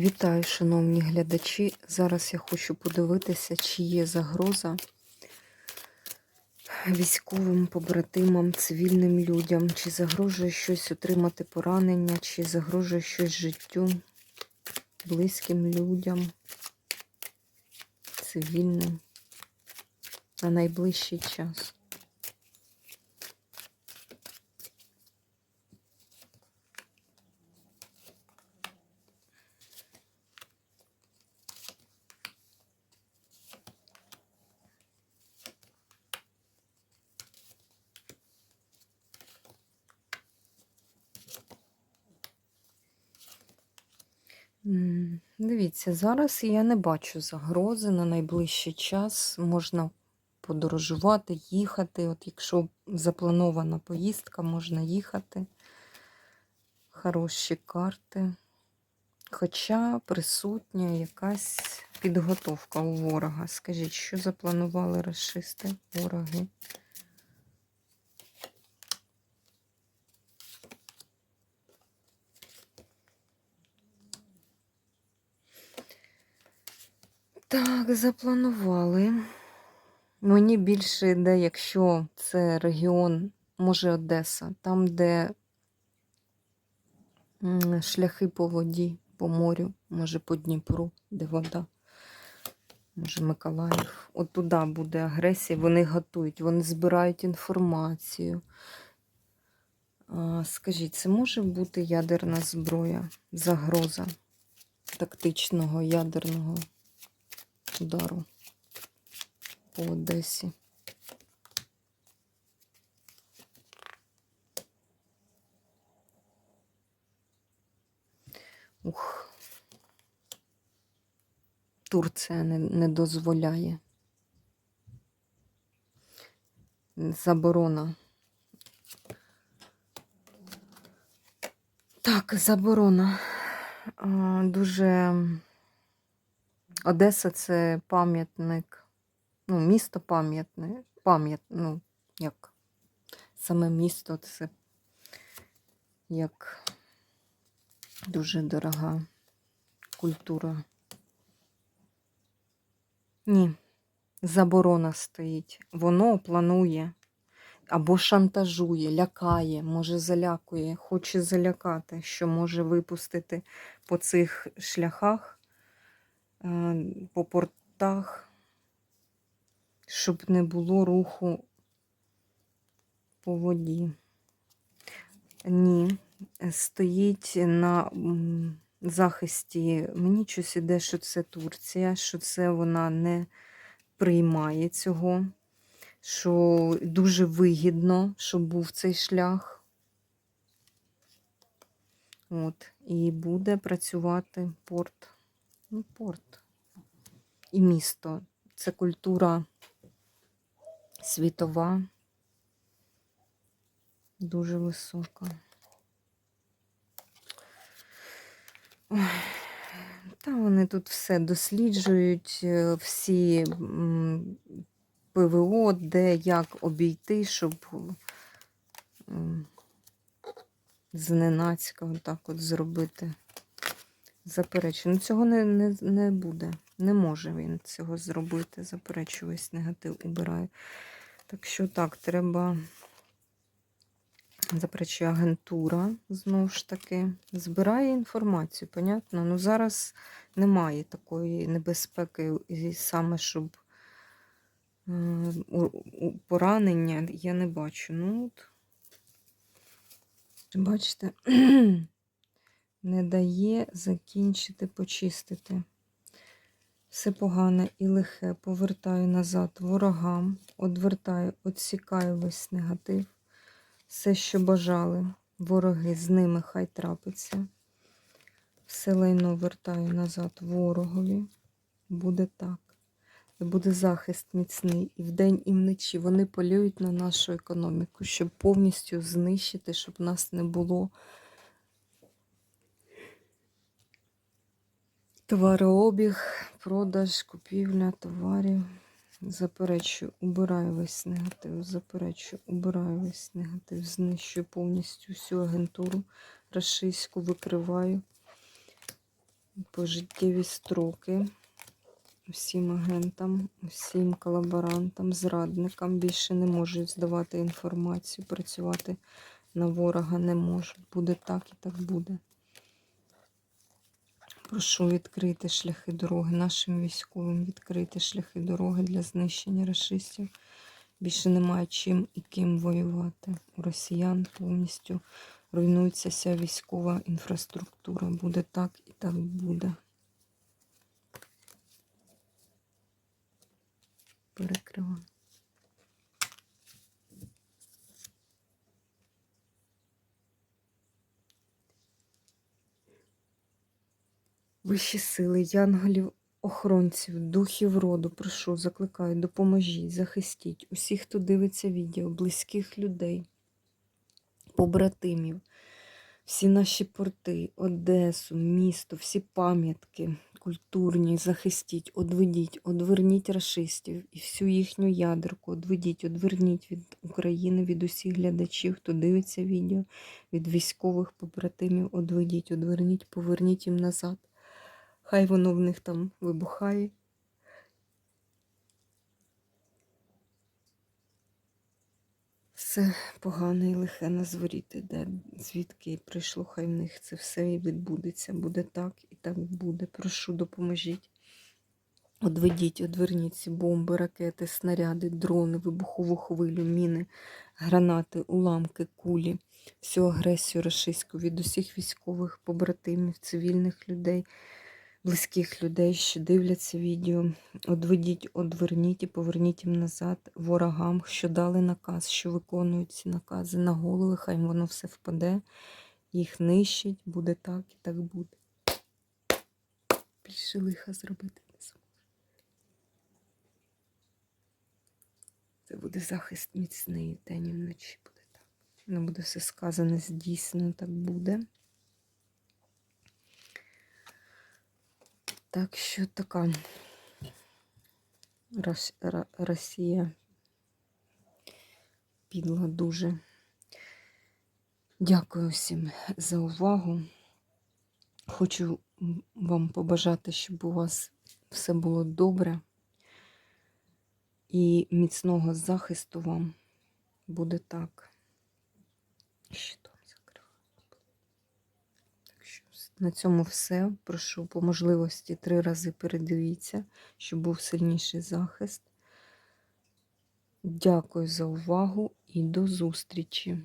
Вітаю, шановні глядачі. Зараз я хочу подивитися, чи є загроза військовим побратимам, цивільним людям, чи загрожує щось отримати поранення, чи загрожує щось життю близьким людям, цивільним на найближчий час. Дивіться, зараз я не бачу загрози на найближчий час. Можна подорожувати, їхати. От якщо запланована поїздка, можна їхати. Хороші карти. Хоча присутня якась підготовка у ворога. Скажіть, що запланували расисти, вороги? Так, запланували. Мені більше йде, якщо це регіон, може Одеса, там, де шляхи по воді, по морю, може по Дніпру, де вода, може Миколаїв. От туди буде агресія, вони готують, вони збирають інформацію. Скажіть, це може бути ядерна зброя, загроза тактичного ядерного удару по Одесі. Ух. Турція не, не дозволяє. Заборона. Так, заборона. Дуже Одеса це пам'ятник, ну, місто пам'ятне, пам'ят, ну, як саме місто це як дуже дорога культура. Ні, заборона стоїть. Воно планує або шантажує, лякає, може залякує, хоче залякати, що може випустити по цих шляхах по портах, щоб не було руху по воді. Ні, стоїть на захисті. Мені щось іде, що це Турція, що це вона не приймає цього, що дуже вигідно, щоб був цей шлях. От, і буде працювати порт. Ну, порт і місто. Це культура світова, дуже висока. Та вони тут все досліджують, е, всі ПВО, де як обійти, щоб зненацька отак от зробити. Заперечую. Ну, цього не, не, не буде. Не може він цього зробити. Заперечую, весь негатив убираю. Так що так, треба. Заперечує агентура, знову ж таки, збирає інформацію, понятно? Ну, зараз немає такої небезпеки, і саме щоб е, поранення я не бачу. Ну, от. Бачите, не дає закінчити, почистити. Все погане і лихе повертаю назад ворогам, одвертаю, отсікаю весь негатив. Все, що бажали, вороги з ними хай трапиться. Все лайно вертаю назад ворогові. Буде так. Буде захист міцний і вдень, і вночі. Вони полюють на нашу економіку, щоб повністю знищити, щоб нас не було. Товарообіг, продаж, купівля товарів. Заперечую, убираю весь негатив, заперечую, убираю весь негатив, знищую повністю всю агентуру рашистську, викриваю. пожиттєві строки всім агентам, всім колаборантам, зрадникам більше не можуть здавати інформацію, працювати на ворога не можуть. Буде так і так буде. Прошу відкрити шляхи дороги нашим військовим, відкрити шляхи дороги для знищення расистів. Більше немає чим і ким воювати. У росіян повністю руйнується вся військова інфраструктура. Буде так і так буде. Перекриваю. Вищі сили, янголів, охоронців, духів роду, прошу, закликаю, допоможіть, захистіть усіх, хто дивиться відео, близьких людей, побратимів, всі наші порти, Одесу, місто, всі пам'ятки культурні, захистіть, одведіть, одверніть рашистів і всю їхню ядерку, одведіть, одверніть від України, від усіх глядачів, хто дивиться відео, від військових побратимів, одведіть, одверніть, поверніть їм назад. Хай воно в них там вибухає. Все погане і лихе на зворіти, де звідки прийшло, хай в них це все і відбудеться. Буде так і так буде. Прошу, допоможіть. Одведіть, одверніть ці бомби, ракети, снаряди, дрони, вибухову хвилю, міни, гранати, уламки, кулі, всю агресію рашистську від усіх військових побратимів, цивільних людей близьких людей, що дивляться відео. Одведіть, одверніть і поверніть їм назад ворогам, що дали наказ, що виконують ці накази на голови, хай воно все впаде, їх нищить, буде так і так буде. Більше лиха зробити не зможу. Це буде захист міцний день і вночі буде так. Не буде все сказане, здійснено, так буде. Так що така Росія підла дуже. Дякую всім за увагу. Хочу вам побажати, щоб у вас все було добре і міцного захисту вам буде так. Щитом закриваю. Так що с- на цьому все. Прошу по можливості три рази передивіться, щоб був сильніший захист. Дякую за увагу і до зустрічі!